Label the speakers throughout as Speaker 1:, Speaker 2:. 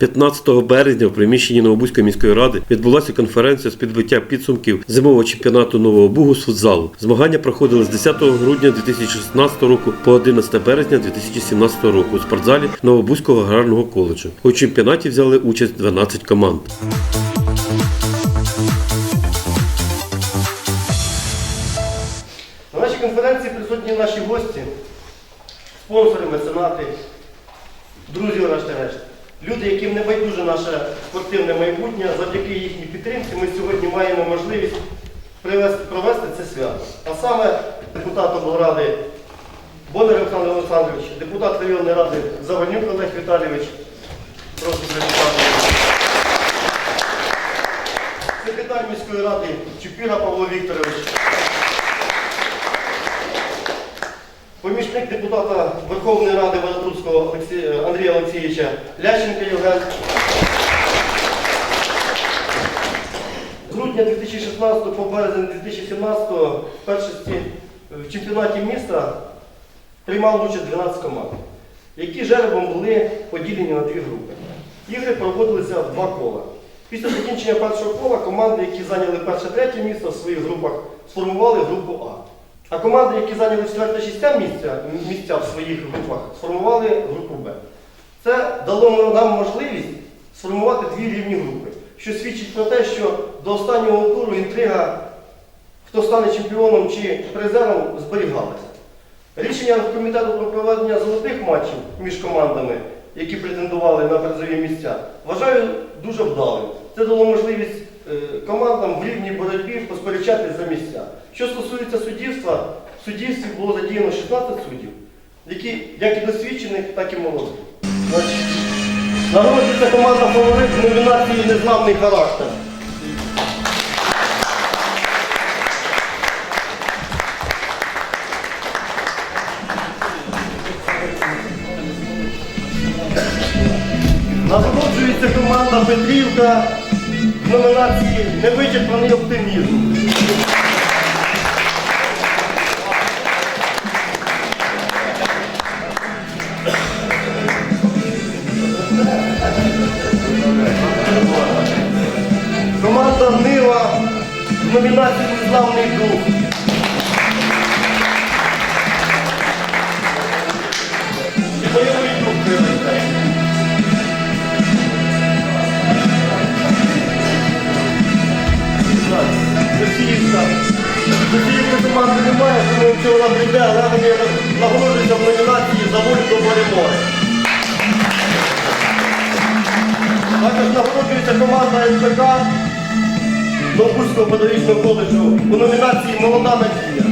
Speaker 1: 15 березня в приміщенні Новобузької міської ради відбулася конференція з підбиття підсумків зимового чемпіонату Нового Бугу з футзалу. Змагання проходили з 10 грудня 2016 року по 11 березня 2017 року у спортзалі Новобузького аграрного коледжу. У чемпіонаті взяли участь 12 команд.
Speaker 2: На нашій конференції присутні наші гості, спонсори, меценати. Люди, яким не байдуже наше спортивне майбутнє, завдяки їхній підтримці ми сьогодні маємо можливість провести це свято. А саме депутат облради Бондар Олександр Олександрович, депутат районної ради Завальнюк Олег Віталійович. Прошу привітати. Секретар міської ради Чупіра Павло Вікторович. Помічник депутата Верховної Ради Вадатурського Андрія Олексійовича Лященка Євген. З грудня 2016 по березень 2017 в першості в чемпіонаті міста приймало участь 12 команд, які жеребом були поділені на дві групи. Ігри проводилися в два кола. Після закінчення першого кола команди, які зайняли перше-третє місце в своїх групах, сформували групу А. А команди, які зайняли четверте-шісте місця, місця в своїх групах, сформували групу Б. Це дало нам можливість сформувати дві рівні групи, що свідчить про те, що до останнього туру інтрига, хто стане чемпіоном чи призером, зберігалася. Рішення комітету про проведення золотих матчів між командами, які претендували на призові місця, вважаю дуже вдалим. Це дало можливість командам в рівній боротьбі посперечатись за місця. Що стосується суддівства, в суддівстві було задіяно 16 суддів, які як і досвідчених, так і молодих. Значить, Нагороджується команда фаворит в номінації Незламний характер. Нагороджується команда Петрівка номінації Невичерпаний оптимізм. Софіївки команди немає, тому якщо вона прийде, але вони нагороджуються в номінації за волю до перемоги. Також нагороджується команда НПК Новбузького педагогічного коледжу у номінації Молода надія.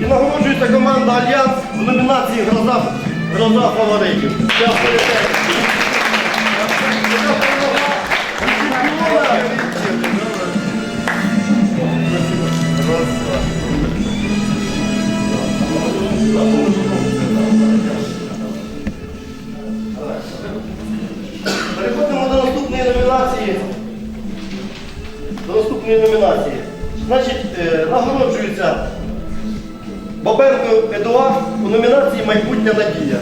Speaker 2: І нагороджується команда Альянс в номінації Гроза, Гроза фаворитів. Авторитет. Переходимо до наступної номінації. До наступної номінації. Значить, е, нагороджується Бабенко Едуард у номінації Майбутня надія.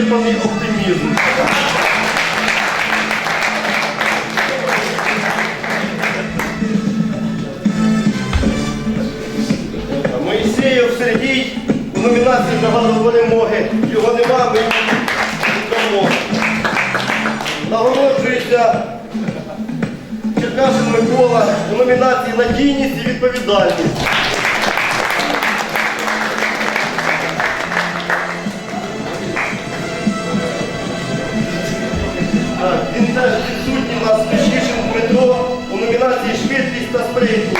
Speaker 2: Невичерпаний оптимізм. Моїсеєв Сергій у номінації Загальної перемоги. Його нема, ми йому. Нагороджується Черкашин Микола у номінації Надійність і відповідальність. та спринту.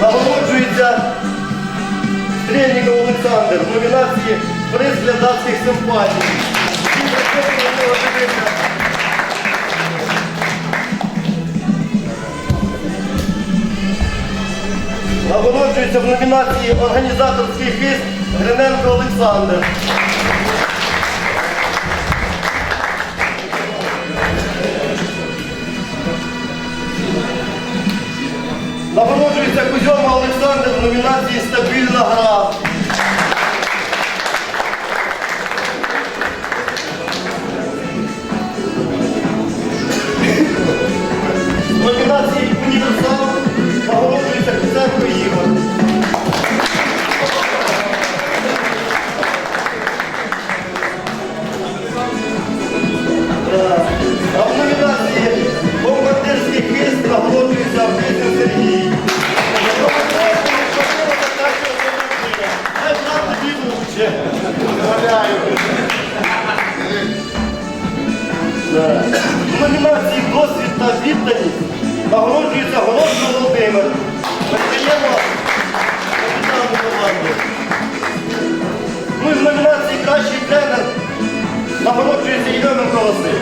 Speaker 2: Нагороджується Стрельников Олександр в номінації приз для датських симпатій. Нагороджується в номінації Організаторський фіст Гриненко Олександр. Нагороджується Кузьома Олександр в номінації Стабільна гра. Володимир. Передаємо капітану команди. Ну і в номінації Кращий тренер нагороджується Євгенко Василь.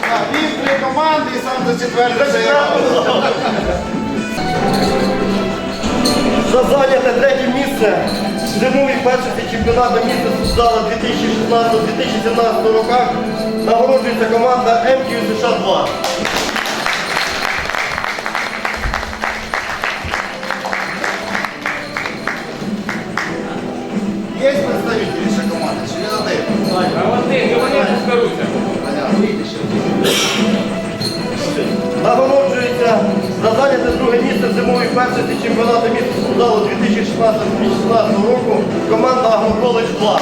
Speaker 3: Так, Він три команди і сам за четверте зайняв.
Speaker 2: За зайняте третє місце зимовий першості чемпіонату міста Суздала 2016-2017 роках нагороджується команда МКЮ США 2.
Speaker 3: Є представителі ще команди, чи?
Speaker 4: А ты, говорят.
Speaker 2: Нагороджується за зайняте друге місце зимової першості чемпіонату міста Суздалу 2016-2017 року команда Агроколедж 2.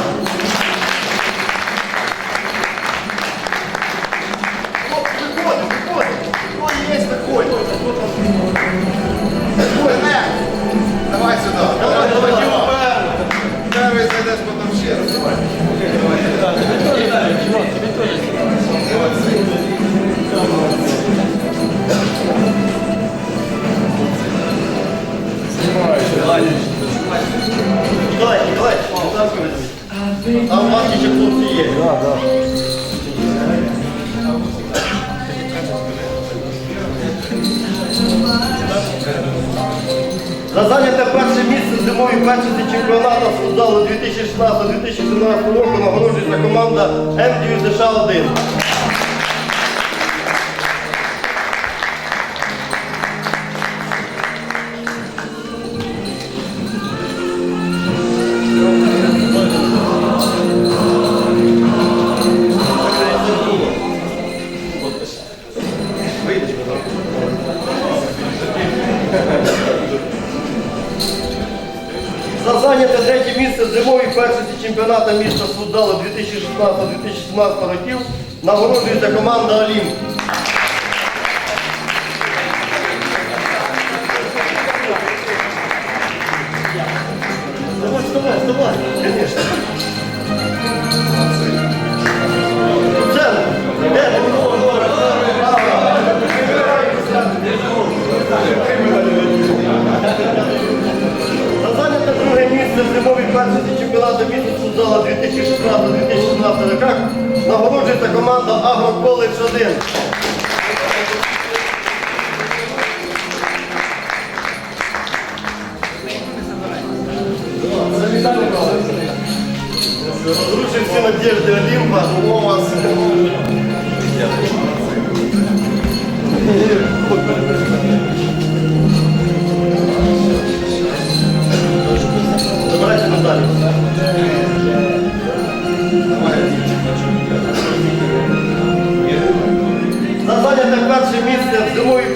Speaker 2: Там вас ще хлопці є. За зайняте перше місце зимові першості чемпіонату з футзалу 2016-2017 року нагороджується команда МДЮ США 1. Чемпіонату міста футзалу 2016-2017 років нагороджується команда Олімп.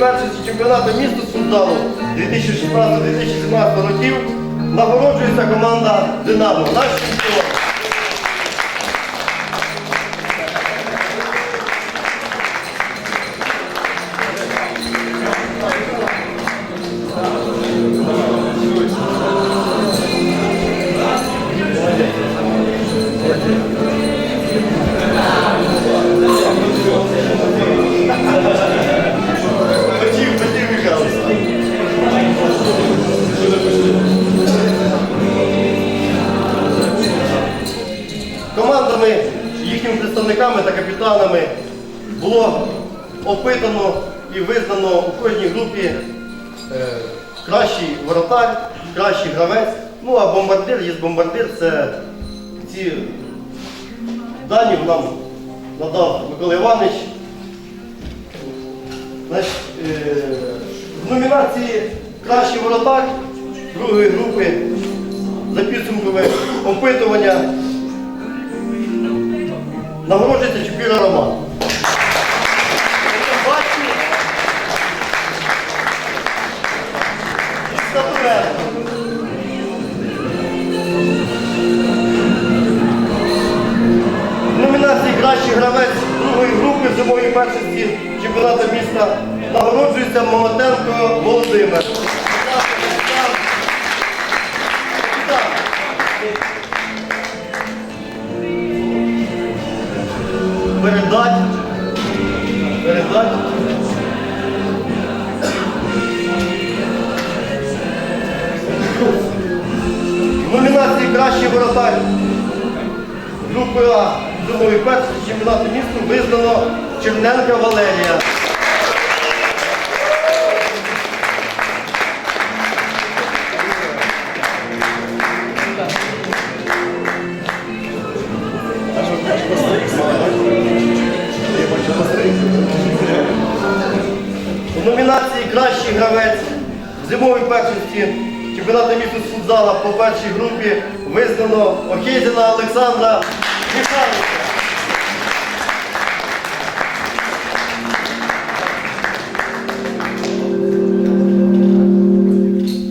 Speaker 2: Першості чемпіонату міста з 2016-2017 років нагороджується команда Динамо. Наш чемпіон. Бомбардир це ці дані нам надав Микола Іванович. Значить, е, в номінації Кращий воротар другої групи за підсумками опитування нагороджується Чупіра Роман. Номінації Кращий воротар групи А зимової першості чемпіонату міста визнано Черненка Валерія. У номінації Кращий гравець зимової першості чемпіонату міста футзала по першій групі визнано Охейзіна Олександра Михайловича.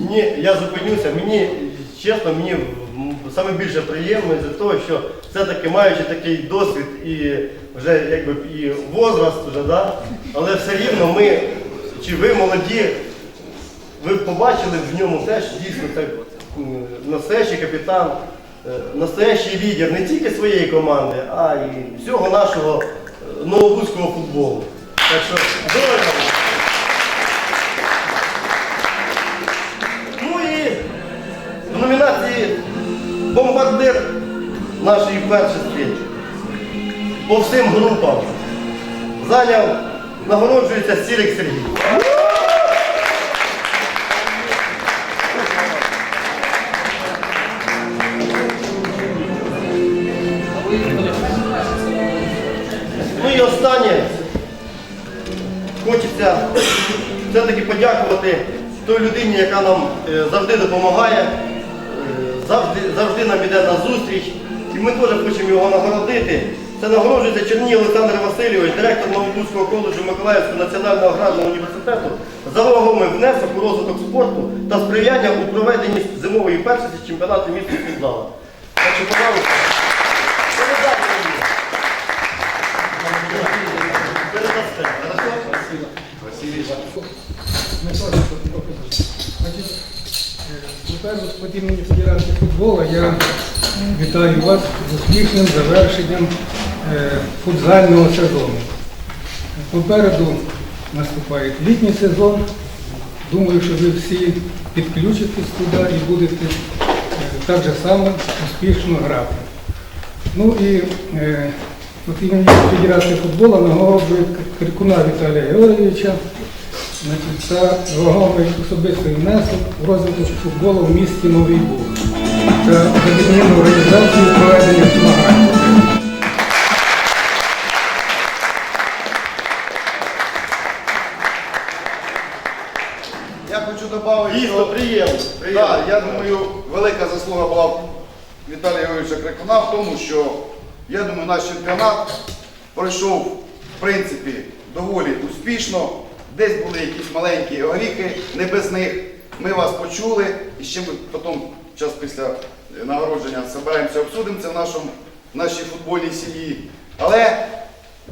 Speaker 2: Мені, я зупинюся, мені чесно, мені саме більше приємно з того, що все-таки маючи такий досвід і вже якби і возраст, вже, да? але все рівно ми, чи ви молоді, ви побачили в ньому теж дійсно так, настоящий капітан, е, настоящий лідер не тільки своєї команди, а й всього нашого е, новобузького футболу. Так що здорово. Ну і в номінації бомбардир нашої першості по всім групам зайняв, нагороджується Сірик Сергій. Все-таки подякувати той людині, яка нам е, завжди допомагає, е, завжди, завжди нам іде на зустріч. І ми теж хочемо його нагородити. Це нагороджується Черній Олександр Васильович, директор Новобузького коледжу Миколаївського національного аграрного університету, за вагомий внесок у розвиток спорту та сприяння у проведенні зимової першості чемпіонату міста футзалу. Так що, пожалуйста?
Speaker 5: Значить, е, Тепер імені Федерації футболу я вітаю вас з успішним завершенням е, футзального сезону. Попереду наступає літній сезон. Думаю, що ви всі підключитесь туди і будете е, так же само успішно грати. Ну і від імені Федерації футболу нагороджує Крикуна Віталія Георгійовича значить, за вагомий особистий внесок в розвиток футболу в місті Новий Буг та за відмінну організацію проведення змагань.
Speaker 3: Я хочу додати, що
Speaker 2: приємно.
Speaker 3: да, я думаю, велика заслуга була Віталія Георгійовича Крикуна в тому, що я думаю, наш чемпіонат пройшов в принципі доволі успішно. Десь були якісь маленькі огріхи, не без них. Ми вас почули і ще ми потім, час після нагородження, зберемося, обсудимо це в нашому, в нашій футбольній сім'ї. Але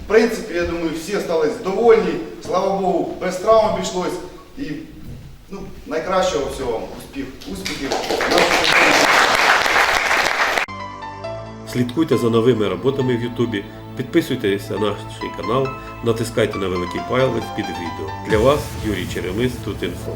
Speaker 3: в принципі, я думаю, всі залишились довольні. Слава Богу, без травм обійшлось. І ну, найкращого всього вам успіх, успіхів.
Speaker 1: Слідкуйте за новими роботами в Ютубі, підписуйтесь на наш канал, натискайте на великий палець під відео. Для вас Юрій Черемис тут інфо.